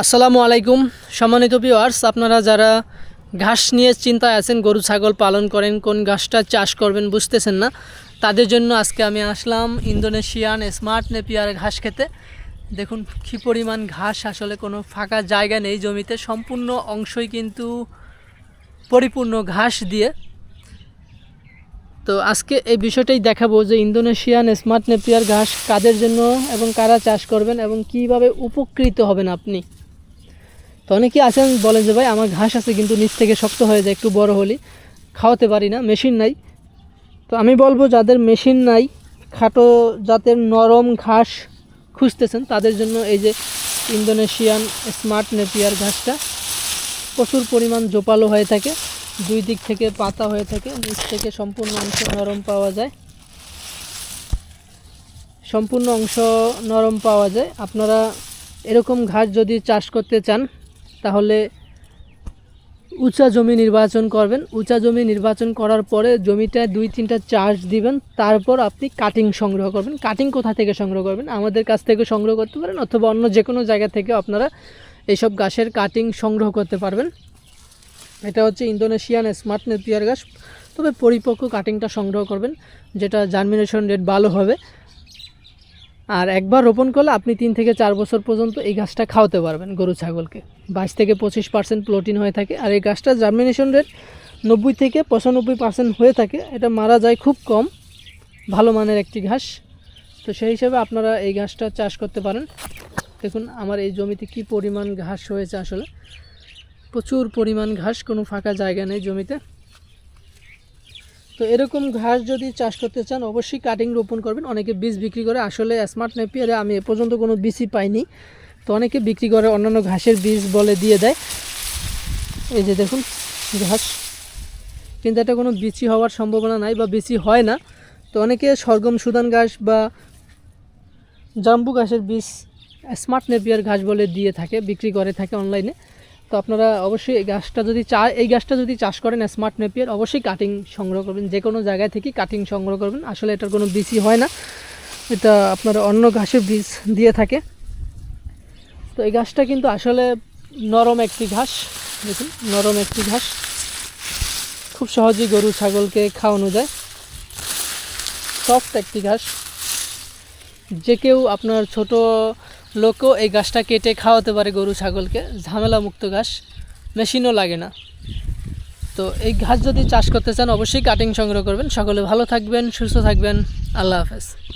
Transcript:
আসসালামু আলাইকুম। সম্মানিত ভিউয়ার্স আপনারা যারা ঘাস নিয়ে চিন্তায় আছেন, গরু, ছাগল পালন করেন, কোন ঘাসটা চাষ করবেন বুঝতেছেন না, তাদের জন্য আজকে আমি আসলাম ইন্দোনেশিয়ান স্মার্ট নেপিয়ার ঘাস খেতে। দেখুন কী পরিমাণ ঘাস, আসলে কোনো ফাঁকা জায়গা নেই জমিতে, সম্পূর্ণ অংশই কিন্তু পরিপূর্ণ ঘাস দিয়ে। তো আজকে এই বিষয়টাই দেখাবো যে ইন্দোনেশিয়ান স্মার্ট নেপিয়ার ঘাস কাদের জন্য এবং কারা চাষ করবেন এবং কীভাবে উপকৃত হবেন আপনি। তো অনেকেই আছেন, বলেন যে ভাই, আমার ঘাস আছে কিন্তু নিচ থেকে শক্ত হয়ে যায়, একটু বড় হলে। খাওয়াতে পারি না, মেশিন নাই। তো আমি বলব, যাদের মেশিন নাই, খাটো জাতের নরম ঘাস খুঁজতেছেন, তাদের জন্য এই যে ইন্দোনেশিয়ান স্মার্ট নেপিয়ার ঘাসটা প্রচুর পরিমাণ জোপালো হয়ে থাকে, দুই দিক থেকে পাতা হয়ে থাকে, নিচ থেকে সম্পূর্ণ অংশ নরম পাওয়া যায়। সম্পূর্ণ অংশ নরম পাওয়া যায়। আপনারা এরকম ঘাস যদি চাষ করতে চান তাহলে উঁচা জমি নির্বাচন করবেন। উঁচা জমি নির্বাচন করার পরে জমিটা দুই তিনটা চার্জ দিবেন, তারপর আপনি কাটিং সংগ্রহ করবেন। কাটিং কোথা থেকে সংগ্রহ করবেন? আমাদের কাছ থেকে সংগ্রহ করতে পারেন অথবা অন্য যে কোনো জায়গা থেকে আপনারা এইসব গাছের কাটিং সংগ্রহ করতে পারবেন। এটা হচ্ছে ইন্দোনেশিয়ান স্মার্ট নেপিয়ার গাছ। তবে পরিপক্ক কাটিংটা সংগ্রহ করবেন, যেটা জার্মিনেশন রেট ভালো হবে। আর একবার রোপণ করলে আপনি তিন থেকে চার বছর পর্যন্ত এই গাছটা খাওয়াতে পারবেন গরু, ছাগলকে। বাইশ থেকে পঁচিশ পার্সেন্ট প্রোটিন হয়ে থাকে। আর এই গাছটা জার্মিনেশন রেট নব্বই থেকে পঁচানব্বই পার্সেন্ট হয়ে থাকে। এটা মারা যায় খুব কম, ভালো মানের একটি ঘাস। তো সেই হিসাবে আপনারা এই ঘাসটা চাষ করতে পারেন। দেখুন আমার এই জমিতে কি পরিমাণ ঘাস হয়েছে আসলে। প্রচুর পরিমাণ ঘাস, কোনো ফাঁকা জায়গা নেই জমিতে। তো এরকম ঘাস যদি চাষ করতে চান, অবশ্যই কাটিং রোপণ করবেন। অনেকে বীজ বিক্রি করে। আসলে স্মার্ট নেপিয়ারে আমি এ পর্যন্ত কোনো বীজই পাইনি। তো অনেকে বিক্রি করে, অন্যান্য ঘাসের বীজ বলে দিয়ে দেয়। এই যে দেখুন, ঘাস। কিন্তু এটা কোনো বিচি হওয়ার সম্ভাবনা নাই বা বিচি হয় না। তো অনেকে সরগম সুদান ঘাস বা জাম্বু ঘাসের বীজ স্মার্ট নেপিয়ার ঘাস বলে দিয়ে থাকে, বিক্রি করে থাকে অনলাইনে তো আপনারা অবশ্যই এই গাছটা যদি চা, এই গাছটা যদি চাষ করেন স্মার্ট নেপিয়ার অবশ্যই কাটিং সংগ্রহ করবেন। যে কোনো জায়গায় থেকে কাটিং সংগ্রহ করবেন। আসলে এটার কোনো বীজই হয় না। এটা আপনারা অন্য ঘাসের বীজ দিয়ে থাকে। তো এই গাছটা কিন্তু আসলে নরম একটি ঘাস। দেখুন, নরম একটি ঘাস। খুব সহজেই গরু, ছাগলকে খাওয়ানো যায়। সফট একটি ঘাস। যে কেউ আপনার ছোট লোকও এই গাছটা কেটে খাওয়াতে পারে গরু, ছাগলকে। ঝামেলা মুক্ত ঘাস, মেশিনও লাগে না। তো এই ঘাস যদি চাষ করতে চান, অবশ্যই কাটিং সংগ্রহ করবেন। সকলে ভালো থাকবেন, সুস্থ থাকবেন। আল্লাহ হাফেজ।